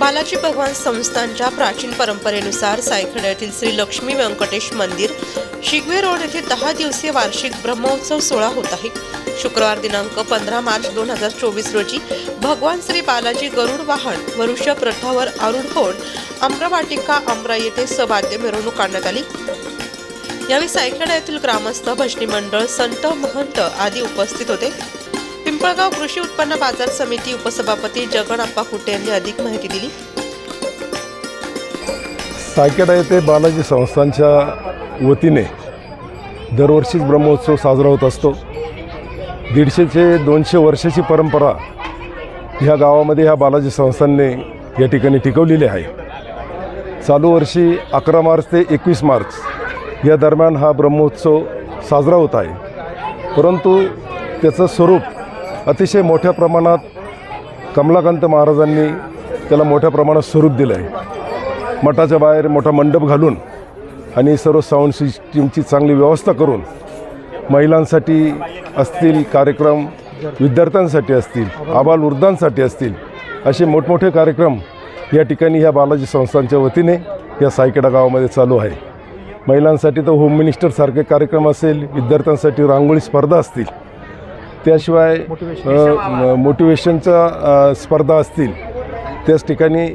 बालाजी भगवान संस्थानच्या प्राचीन परंपरेनुसार सायखेड्यातील श्री लक्ष्मी व्यंकटेश मंदिर शिगवे रोड येथे दहा दिवसीय वार्षिक ब्रह्मोत्सव सोहळा होत आहे. शुक्रवार दिनांक पंधरा मार्च दोन हजार चोवीस रोजी भगवान श्री बालाजी गरुड वाहन व प्रथावर रथावर आरूढ होऊन अम्रवाटिका अमरा येथे सवाद्य मिरवणूक काढण्यात आली. यावेळी सायखेडा येथील ग्रामस्थ भजनी मंडळ संत महंत आदी उपस्थित होते. पिंपळगाव कृषी उत्पन्न बाजार समिती उपसभापती जगन कुटे यांनी अधिक माहिती दिली. सायकेडा येथे बालाजी संस्थांच्या वतीने दरवर्षीच ब्रह्मोत्सव साजरा होत असतो. दीडशेचे दोनशे वर्षाची परंपरा ह्या गावामध्ये ह्या बालाजी संस्थांनी या ठिकाणी टिकवलेली आहे. चालू वर्षी अकरा मार्च ते एकवीस मार्च या दरम्यान हा ब्रह्मोत्सव साजरा होत आहे. परंतु त्याचं स्वरूप अतिशय मोठ्या प्रमाणात कमलाकांत महाराजांनी त्याला मोठ्या प्रमाणात स्वरूप दिलं आहे मठाच्या बाहेर मोठा मंडप घालून आणि सर्व साऊंड सिस्टीमची चांगली व्यवस्था करून महिलांसाठी असतील कार्यक्रम विद्यार्थ्यांसाठी असतील आबालवृद्धांसाठी असतील असे मोठमोठे कार्यक्रम या ठिकाणी ह्या बालाजी संस्थांच्या वतीने या सायकेडा गावामध्ये चालू आहे. महिलांसाठी तर होम मिनिस्टरसारखे कार्यक्रम असेल विद्यार्थ्यांसाठी रांगोळी स्पर्धा असतील त्याशिवाय अ, स्पर्धा असतील त्याच ठिकाणी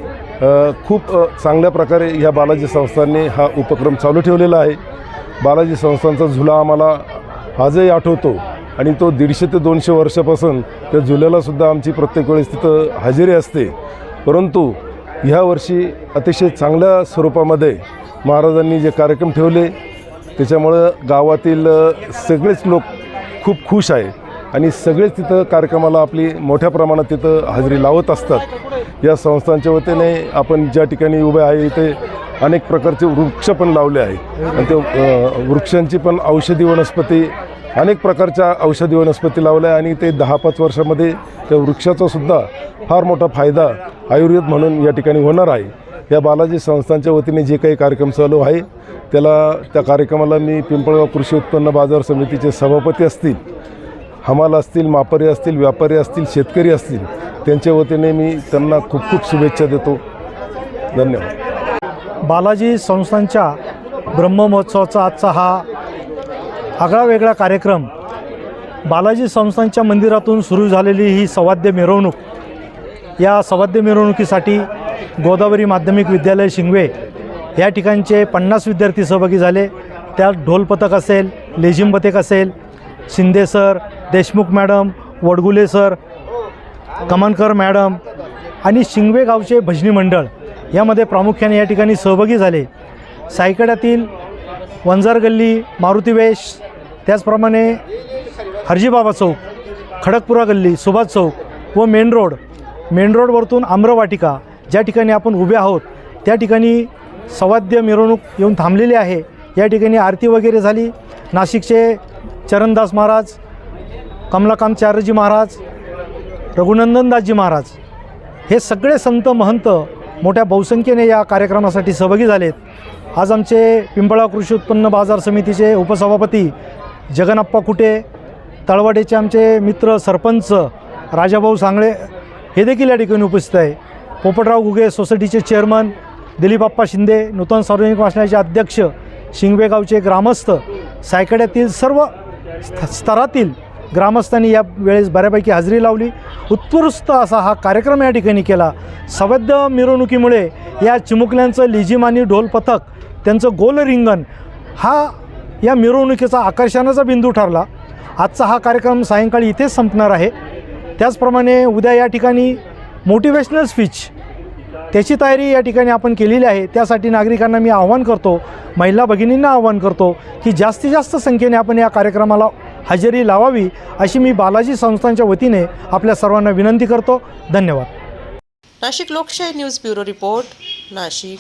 खूप चांगल्या प्रकारे ह्या बालाजी संस्थांनी हा उपक्रम चालू ठेवलेला आहे. बालाजी संस्थांचा झुला आम्हाला आजही आठवतो आणि तो दीडशे ते दोनशे वर्षापासून त्या झुल्यालासुद्धा आमची प्रत्येक वेळेस तिथं हजेरी असते. परंतु ह्या वर्षी अतिशय चांगल्या स्वरूपामध्ये महाराजांनी जे कार्यक्रम ठेवले त्याच्यामुळं गावातील सगळेच लोक खूप खुश आहे आणि सगळेच तिथं कार्यक्रमाला आपली मोठ्या प्रमाणात तिथं हजेरी लावत असतात. या संस्थांच्या वतीने आपण ज्या ठिकाणी उभे आहे इथे अनेक प्रकारचे वृक्ष पण लावले आहे. आणि ते वृक्षांची पण औषधी वनस्पती अनेक प्रकारच्या औषधी वनस्पती लावल्या आणि ते दहा पाच वर्षामध्ये त्या वृक्षाचा सुद्धा फार मोठा फायदा आयुर्वेद म्हणून या ठिकाणी होणार आहे. या बालाजी संस्थांच्या वतीने जे काही कार्यक्रम चालू आहे त्याला त्या कार्यक्रमाला मी पिंपळगाव कृषी उत्पन्न बाजार समितीचे सभापती असतील. हमाल असतील मापारी असतील व्यापारी असतील शेतकरी असतील त्यांच्या वतीने मी त्यांना खूप खूप शुभेच्छा देतो. धन्यवाद. बालाजी संस्थांच्या ब्रह्ममहोत्सवाचा आजचा हा आगळा वेगळा कार्यक्रम बालाजी संस्थांच्या मंदिरातून सुरू झालेली ही सवाद्य मिरवणूक. या सवाद्य मिरवणुकीसाठी गोदावरी माध्यमिक विद्यालय शिंगवे या ठिकाणचे पन्नास विद्यार्थी सहभागी झाले. त्यात ढोल पथक असेल लेझिम पथक असेल Shinde sir Deshmukh madam Wadgule sir Kamankar madam आणि शिंगवे गावचे भजनी मंडळ यामध्ये प्रामुख्याने या ठिकाणी सहभागी झाले. सायकड्यातील वंजार गल्ली मारुती वेश त्याचप्रमाणे हरजीबाबा चौक खडकपुरा गल्ली सुभाष चौक व मेन रोड मेन रोडवरतून आम्रवाटिका ज्या ठिकाणी आपण उभे आहोत त्या ठिकाणी सवाद्य मिरवणूक येऊन थांबलेली आहे. या ठिकाणी आरती वगैरे झाली. नाशिकचे चरणदास महाराज कमलाकांतचार्यजी महाराज रघुनंदनदासजी महाराज हे सगळे संत महंत मोठ्या बहुसंख्येने या कार्यक्रमासाठी सहभागी झालेत. आज आमचे पिंपळा कृषी उत्पन्न बाजार समितीचे उपसभापती जगनप्पा कुटे तळवाडेचे आमचे मित्र सरपंच राजाभाऊ सांगळे हे देखील या ठिकाणी उपस्थित आहे. पोपटराव गुगे सोसायटीचे चेअरमन दिलीपप्पा शिंदे नूतन सार्वजनिक वाचनाचे अध्यक्ष शिंगवेगावचे ग्रामस्थ सायकड्यातील सर्व स्थ स्तरातील ग्रामस्थांनी या वेळेस बऱ्यापैकी हजेरी लावली. उत्कृष्ट असा हा कार्यक्रम या ठिकाणी केला. सवद्य मिरवणुकीमुळे या चिमुकल्यांचं लिजिम आणि ढोल पथक त्यांचं गोल रिंगण हा या मिरवणुकीचा आकर्षणाचा बिंदू ठरला. आजचा हा कार्यक्रम सायंकाळी इथेच संपणार आहे. त्याचप्रमाणे उद्या या ठिकाणी मोटिवेशनल स्पीच त्याची तयारी या ठिकाणी आपण केलेली आहे. त्यासाठी नागरिकांना मी आव्हान करतो महिला भगिनींना आव्हान करतो की जास्तीत जास्त संख्येने आपण या कार्यक्रमाला हजेरी लावावी अशी मी बालाजी संस्थांच्या वतीने आपल्या सर्वांना विनंती करतो. धन्यवाद. नाशिक लोकशाही न्यूज ब्युरो रिपोर्ट नाशिक.